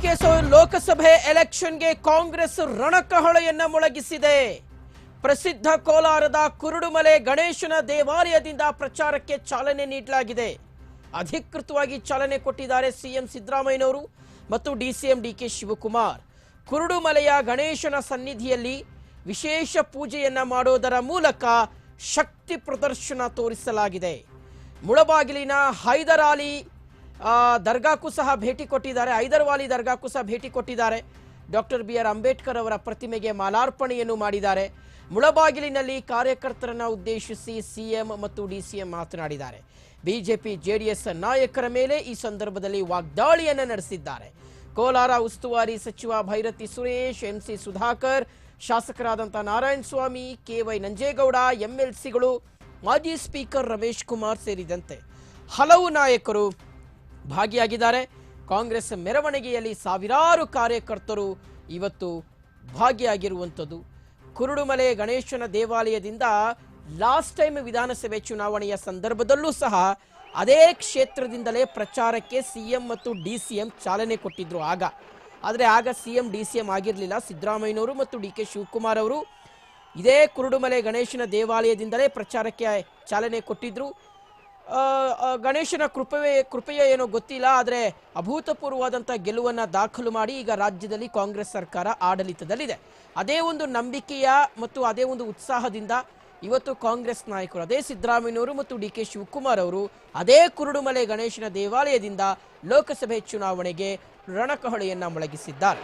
Okay so ಲೋಕಸಭೆ ಎಲೆಕ್ಷನ್ಗೆ ಕಾಂಗ್ರೆಸ್ ರಣಕಹಳೆಯನ್ನ ಮೊಳಗಿಸಿದೆ. ಪ್ರಸಿದ್ಧ ಕೋಲಾರದ ಕುರುಡುಮಲೆ ಗಣೇಶನ ದೇವಾಲಯದಿಂದ ಪ್ರಚಾರಕ್ಕೆ ಚಾಲನೆ ನೀಡಲಾಗಿದೆ. ಅಧಿಕೃತವಾಗಿ ಚಾಲನೆ ಕೊಟ್ಟಿದ್ದಾರೆ ಸಿಎಂ ಸಿದ್ದರಾಮಯ್ಯನವರು ಮತ್ತು ಡಿಸಿಎಂ ಡಿಕೆ ಶಿವಕುಮಾರ್. ಕುರುಡುಮಲೆಯ ಗಣೇಶನ ಸನ್ನಿಧಿಯಲ್ಲಿ ವಿಶೇಷ ಪೂಜೆಯನ್ನ ಮಾಡೋದರ ಮೂಲಕ ಶಕ್ತಿ ಪ್ರದರ್ಶನ ತೋರಿಸಲಾಗಿದೆ. ಮುಳಬಾಗಿಲಿನ ಹೈದರಾಲಿ ದರ್ಗಾಕ್ಕೂ ಸಹ ಭೇಟಿ ಕೊಟ್ಟಿದ್ದಾರೆ. ಹೈದರ್ವಾಲಿ ದರ್ಗಾಕ್ಕೂ ಸಹ ಭೇಟಿ ಕೊಟ್ಟಿದ್ದಾರೆ. ಡಾಕ್ಟರ್ ಬಿ ಆರ್ ಅಂಬೇಡ್ಕರ್ ಅವರ ಪ್ರತಿಮೆಗೆ ಮಾಲಾರ್ಪಣೆಯನ್ನು ಮಾಡಿದ್ದಾರೆ. ಮುಳಬಾಗಿಲಿನಲ್ಲಿ ಕಾರ್ಯಕರ್ತರನ್ನು ಉದ್ದೇಶಿಸಿ ಸಿಎಂ ಮತ್ತು ಡಿಸಿಎಂ ಮಾತನಾಡಿದ್ದಾರೆ. ಬಿಜೆಪಿ ಜೆಡಿಎಸ್ ನಾಯಕರ ಮೇಲೆ ಈ ಸಂದರ್ಭದಲ್ಲಿ ವಾಗ್ದಾಳಿಯನ್ನು ನಡೆಸಿದ್ದಾರೆ. ಕೋಲಾರ ಉಸ್ತುವಾರಿ ಸಚಿವ ಭೈರತಿ ಸುರೇಶ್ ಎಂಸಿ ಸುಧಾಕರ್ ಶಾಸಕರಾದಂಥ ನಾರಾಯಣ ಸ್ವಾಮಿ ಕೆವೈ ನಂಜೇಗೌಡ ಎಂಎಲ್ಸಿಗಳು ಮಾಜಿ ಸ್ಪೀಕರ್ ರಮೇಶ್ ಕುಮಾರ್ ಸೇರಿದಂತೆ ಹಲವು ನಾಯಕರು ಭಾಗಿಯಾಗಿದ್ದಾರೆ. ಕಾಂಗ್ರೆಸ್ ಮೆರವಣಿಗೆಯಲ್ಲಿ ಸಾವಿರಾರು ಕಾರ್ಯಕರ್ತರು ಇವತ್ತು ಭಾಗಿಯಾಗಿರುವಂಥದ್ದು. ಕುರುಡುಮಲೆ ಗಣೇಶನ ದೇವಾಲಯದಿಂದ ಲಾಸ್ಟ್ ಟೈಮ್ ವಿಧಾನಸಭೆ ಚುನಾವಣೆಯ ಸಂದರ್ಭದಲ್ಲೂ ಸಹ ಅದೇ ಕ್ಷೇತ್ರದಿಂದಲೇ ಪ್ರಚಾರಕ್ಕೆ ಸಿಎಂ ಮತ್ತು ಡಿ ಸಿ ಎಂ ಚಾಲನೆ ಕೊಟ್ಟಿದ್ರು ಆಗ. ಆದರೆ ಆಗ C M, D C M ಆಗಿರಲಿಲ್ಲ. ಸಿದ್ದರಾಮಯ್ಯನವರು ಮತ್ತು ಡಿ ಕೆ ಶಿವಕುಮಾರ್ ಅವರು ಇದೇ ಕುರುಡುಮಲೆ ಗಣೇಶನ ದೇವಾಲಯದಿಂದಲೇ ಪ್ರಚಾರಕ್ಕೆ ಚಾಲನೆ ಕೊಟ್ಟಿದ್ರು. ಗಣೇಶನ ಕೃಪೆ ಕೃಪೆಯೇ ಏನೋ ಗೊತ್ತಿಲ್ಲ, ಆದರೆ ಅಭೂತಪೂರ್ವವಾದಂಥ ಗೆಲುವನ್ನು ದಾಖಲು ಮಾಡಿ ಈಗ ರಾಜ್ಯದಲ್ಲಿ ಕಾಂಗ್ರೆಸ್ ಸರ್ಕಾರ ಆಡಳಿತದಲ್ಲಿದೆ. ಅದೇ ಒಂದು ನಂಬಿಕೆಯ ಮತ್ತು ಅದೇ ಒಂದು ಉತ್ಸಾಹದಿಂದ ಇವತ್ತು ಕಾಂಗ್ರೆಸ್ ನಾಯಕರು, ಅದೇ ಸಿದ್ದರಾಮಯ್ಯನವರು ಮತ್ತು ಡಿ ಕೆ ಶಿವಕುಮಾರ್ ಅವರು, ಅದೇ ಕುರುಡುಮಲೆ ಗಣೇಶನ ದೇವಾಲಯದಿಂದ ಲೋಕಸಭೆ ಚುನಾವಣೆಗೆ ರಣಕಹಳೆಯನ್ನು ಮೊಳಗಿಸಿದ್ದಾರೆ.